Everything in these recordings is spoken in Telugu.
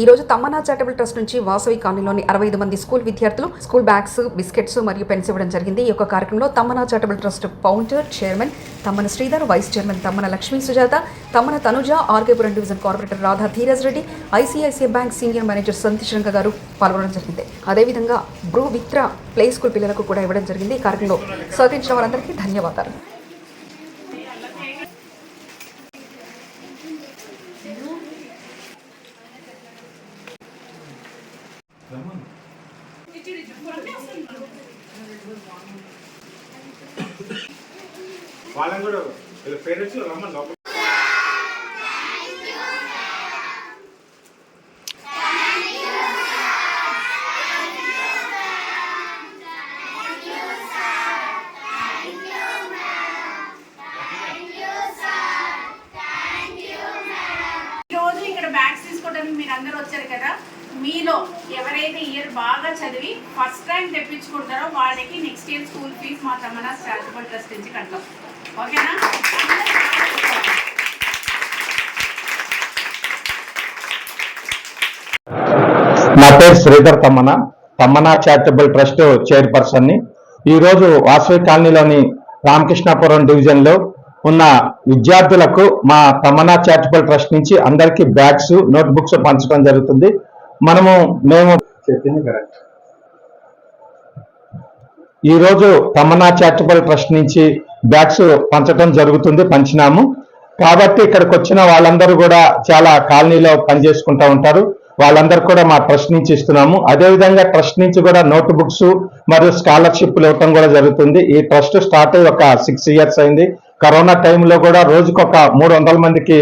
ఈ రోజు తమ్మనా చారిటబుల్ ట్రస్ట్ నుంచి వాసవి కాలనీలోని అరవై ఐదు మంది స్కూల్ విద్యార్థులు స్కూల్ బ్యాగ్స్ బిస్కెట్స్ మరియు పెన్స్ ఇవ్వడం జరిగింది. ఈ యొక్క కార్యక్రమంలో Tammana charitable trust founder chairman Tammana Sridhar vice chairman Tammana Lakshmi Sujatha Tammana Tanuja RKPuram division corporator Radha Dheeraj Reddy ICICI bank senior manager Santhish Ranga గారు పాల్గొనడం జరిగింది. అదేవిధంగా బ్రూ విత్ర ప్లే స్కూల్ పిల్లలకు కూడా ఇవ్వడం జరిగింది ఈ కార్యక్రమంలో. సహకరించిన వారందరికీ ధన్యవాదాలు. వాళ్ళని కూడా వీళ్ళ పేరెంట్స్ రమ్మని లోపల. రోజు ఇక్కడ బ్యాగ్స్ తీసుకోవడానికి మీరు అందరూ వచ్చారు కదా? మీలో ఎవరైతే ఇయర్ బాగా చదివి ఫస్ట్ ర్యాంక్ తెప్పించుకుంటారో వాళ్ళకి నెక్స్ట్ ఇయర్ స్కూల్ ఫీజు మా తమన్నా చారిటబుల్ ట్రస్ట్ నుంచి కడతాం. ఓకేనా నా? పేరు శ్రీధర్ తమ్మన. తమ్మన చారిటబుల్ ట్రస్ట్ చైర్పర్సన్ని ఈరోజు వాసవి కాలనీలోని రామకృష్ణాపురం డివిజన్లో ఉన్న విద్యార్థులకు మా తమ్మన చారిటబుల్ ట్రస్ట్ నుంచి అందరికీ బ్యాగ్స్ నోట్బుక్స్ పంచడం జరుగుతుంది. మనము మేము చెప్పింది కరెక్ట్. ఈ రోజు చారిటబుల్ ట్రస్ట్ నుంచి బ్యాగ్స్ పంచడం జరుగుతుంది పంచినాము. కాబట్టి ఇక్కడికి వచ్చిన వాళ్ళందరూ కూడా చాలా కాలనీలో పనిచేసుకుంటూ ఉంటారు. వాళ్ళందరూ కూడా మా ట్రస్ట్ నుంచి ఇస్తున్నాము. అదేవిధంగా ట్రస్ట్ నుంచి కూడా నోట్ బుక్స్ మరియు స్కాలర్షిప్లు ఇవ్వటం కూడా జరుగుతుంది. ఈ ట్రస్ట్ స్టార్ట్ అయ్యి ఒక సిక్స్ ఇయర్స్ అయింది. కరోనా టైంలో కూడా రోజుకు ఒక మూడు వందల మందికి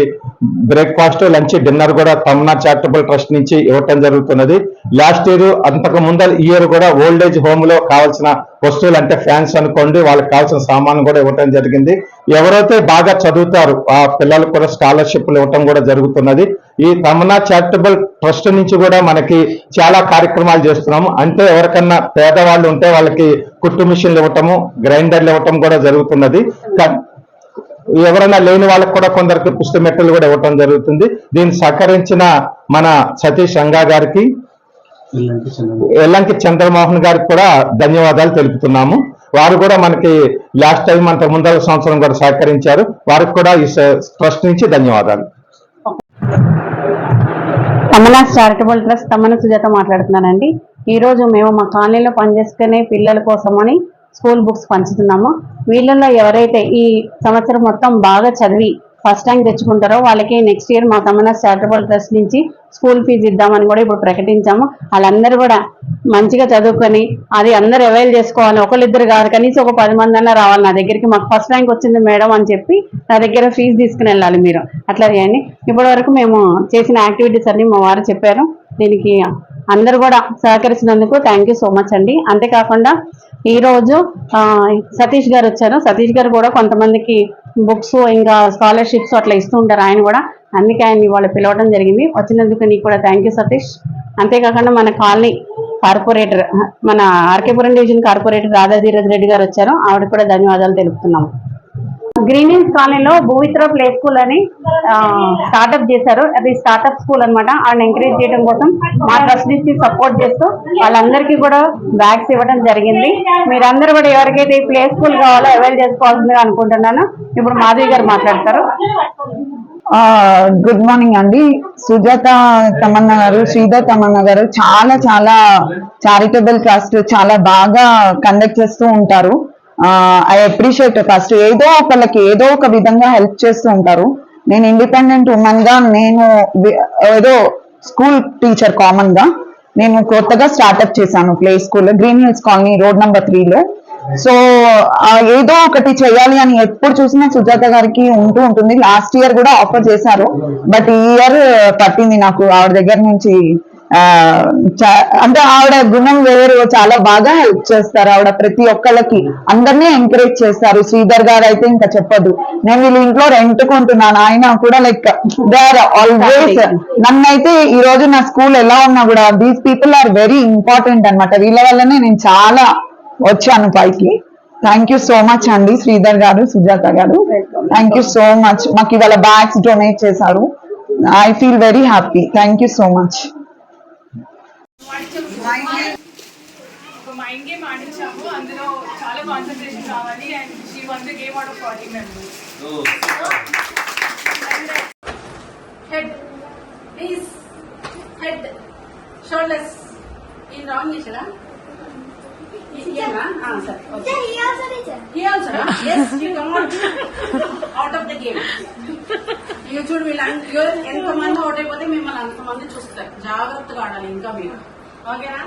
బ్రేక్ఫాస్ట్ లంచ్ డిన్నర్ కూడా తమ్నా చారిటబుల్ ట్రస్ట్ నుంచి ఇవ్వటం జరుగుతున్నది. లాస్ట్ ఇయర్ అంతకు ముందర ఇయర్ కూడా ఓల్డ్ ఏజ్ హోమ్లో కావాల్సిన వస్తువులు అంటే ఫ్యాన్స్ అనుకోండి వాళ్ళకి కావాల్సిన సామాన్ కూడా ఇవ్వటం జరిగింది. ఎవరైతే బాగా చదువుతారు ఆ పిల్లలకు కూడా స్కాలర్షిప్లు ఇవ్వటం కూడా జరుగుతున్నది. ఈ తమనా చారిటబుల్ ట్రస్ట్ నుంచి కూడా మనకి చాలా కార్యక్రమాలు చేస్తున్నాము. అంటే ఎవరికన్నా పేదవాళ్ళు ఉంటే వాళ్ళకి కుట్టు మిషన్లు ఇవ్వటము గ్రైండర్లు ఇవ్వటం కూడా జరుగుతున్నది. ఎవరైనా లేని వాళ్ళకి కూడా కొందరికి పుస్తక మెట్టలు కూడా ఇవ్వటం జరుగుతుంది. దీన్ని సహకరించిన మన సతీష్ రంగా గారికి ఎల్లంకి చంద్రమోహన్ గారికి. కూడా ధన్యవాదాలు తెలుపుతున్నాము. వారు కూడా మనకి లాస్ట్ టైం అంత ముందర సంవత్సరం కూడా సహకరించారు. వారికి కూడా ఈ ట్రస్ట్ నుంచి ధన్యవాదాలు. తమనా చారిటబుల్ ట్రస్ట్ తమన సుజాత మాట్లాడుతున్నానండి. ఈ రోజు మేము మా కాలనీలో పనిచేసుకునే పిల్లల కోసమని స్కూల్ బుక్స్ పంచుతున్నాము. వీళ్ళల్లో ఎవరైతే ఈ సంవత్సరం మొత్తం బాగా చదివి ఫస్ట్ ర్యాంక్ తెచ్చుకుంటారో వాళ్ళకి నెక్స్ట్ ఇయర్ మా తమన్నా చారిటబుల్ ట్రస్ట్ నుంచి స్కూల్ ఫీజు ఇద్దామని కూడా ఇప్పుడు ప్రకటించాము. వాళ్ళందరూ కూడా మంచిగా చదువుకొని అది అందరు అవైల్ చేసుకోవాలి. ఒకళ్ళిద్దరు కాదు కనీసం ఒక పది మంది అన్నా రావాలి. నా దగ్గరికి మాకు ఫస్ట్ ర్యాంక్ వచ్చింది మేడం అని చెప్పి నా దగ్గర ఫీజు తీసుకుని వెళ్ళాలి మీరు. అట్లా చేయండి. ఇప్పటి వరకు మేము చేసిన యాక్టివిటీస్ అన్ని మా వారు చెప్పారు. దీనికి అందరు కూడా సహకరించినందుకు థ్యాంక్ యూ సో మచ్ అండి. అంతేకాకుండా ఈరోజు సతీష్ గారు వచ్చారు. సతీష్ గారు కూడా కొంతమందికి బుక్స్ ఇంకా స్కాలర్షిప్స్ అట్లా ఇస్తూ ఉంటారు. ఆయన కూడా అందుకే ఆయన ఇవాళ పిలవడం జరిగింది. వచ్చినందుకు నీకు కూడా థ్యాంక్ యూ సతీష్. అంతేకాకుండా మన కాలనీ కార్పొరేటర్ మన ఆర్కేపురం డివిజన్ కార్పొరేటర్ రాధా ధీరజ్ రెడ్డి గారు వచ్చారు. ఆవిడ కూడా ధన్యవాదాలు తెలుపుతున్నాము. గ్రీన్ హిల్స్ కాలనీలో భూవిత్ర ప్లే స్కూల్ అని స్టార్ట్అప్ చేశారు. అది స్టార్ట్అప్ స్కూల్ అన్నమాట. వాళ్ళని ఎంకరేజ్ చేయడం కోసం మా ట్రస్ట్ నుంచి సపోర్ట్ చేస్తూ వాళ్ళందరికీ కూడా బ్యాగ్స్ ఇవ్వడం జరిగింది. మీరందరూ కూడా ఎవరికైతే ఈ ప్లే స్కూల్ కావాలో అవైల్ చేసుకోవాల్సిందిగా అనుకుంటున్నాను. ఇప్పుడు మాధవి గారు మాట్లాడతారు. గుడ్ మార్నింగ్ అండి. సుజాత తమన్నా గారు శ్రీధర్ తమన్నా గారు చాలా చాలా చారిటబుల్ ట్రస్ట్ చాలా బాగా కండక్ట్ చేస్తూ ఉంటారు. ఐ అప్రిషియేట్ ఫస్ట్ ఏదో ఒకళ్ళకి ఏదో ఒక విధంగా హెల్ప్ చేస్తూ ఉంటారు. నేను ఇండిపెండెంట్ ఉమెన్గా నేను ఏదో స్కూల్ టీచర్ కామన్గా నేను కొత్తగా స్టార్ట్అప్ చేశాను play school green hills colony road number త్రీలో సో ఏదో ఒకటి చేయాలి అని ఎప్పుడు చూసినా సుజాత గారికి ఉంటూ ఉంటుంది. లాస్ట్ ఇయర్ కూడా ఆఫర్ చేశారు. బట్ ఈ ఇయర్ పట్టింది నాకు. ఆవిడ దగ్గర నుంచి అంటే ఆవిడ గుణం వేరు చాలా బాగా హెల్ప్ చేస్తారు ఆవిడ ప్రతి ఒక్కళ్ళకి. అందరినీ ఎంకరేజ్ చేస్తారు. శ్రీధర్ గారు అయితే ఇంకా చెప్పదు. నేను వీళ్ళ ఇంట్లో రెంట్ కొంటున్నాను. ఆయన కూడా లైక్ దే ఆర్ ఆల్వేస్ నన్నైతే ఈ రోజు నా స్కూల్ ఎలా ఉన్నా కూడా these people are very important అన్నమాట. వీళ్ళ వల్లనే నేను చాలా వచ్చాను పైకి. థ్యాంక్ యూ సో మచ్ అండి శ్రీధర్ గారు సుజాత గారు. థ్యాంక్ యూ సో మచ్ మాకు ఇవాళ బ్యాగ్స్ డొనేట్ చేశారు. I feel very happy thank you so much ఒక మైండ్ గేమ్ ఆడించాము. అందులో చాలా కాన్సన్ట్రేషన్ కావాలి and she won the game out of forty members head please head shoulders ఈ రాంగ్ చేసారా అవుట్ ఆఫ్ ద గేమ్ ఇక చూడు వీళ్ళు ఎంత మంది మిమ్మల్ని అంతమంది చూస్తారు. జాగ్రత్తగా ఆడాలి ఇంకా మీరు. ఓకేనా?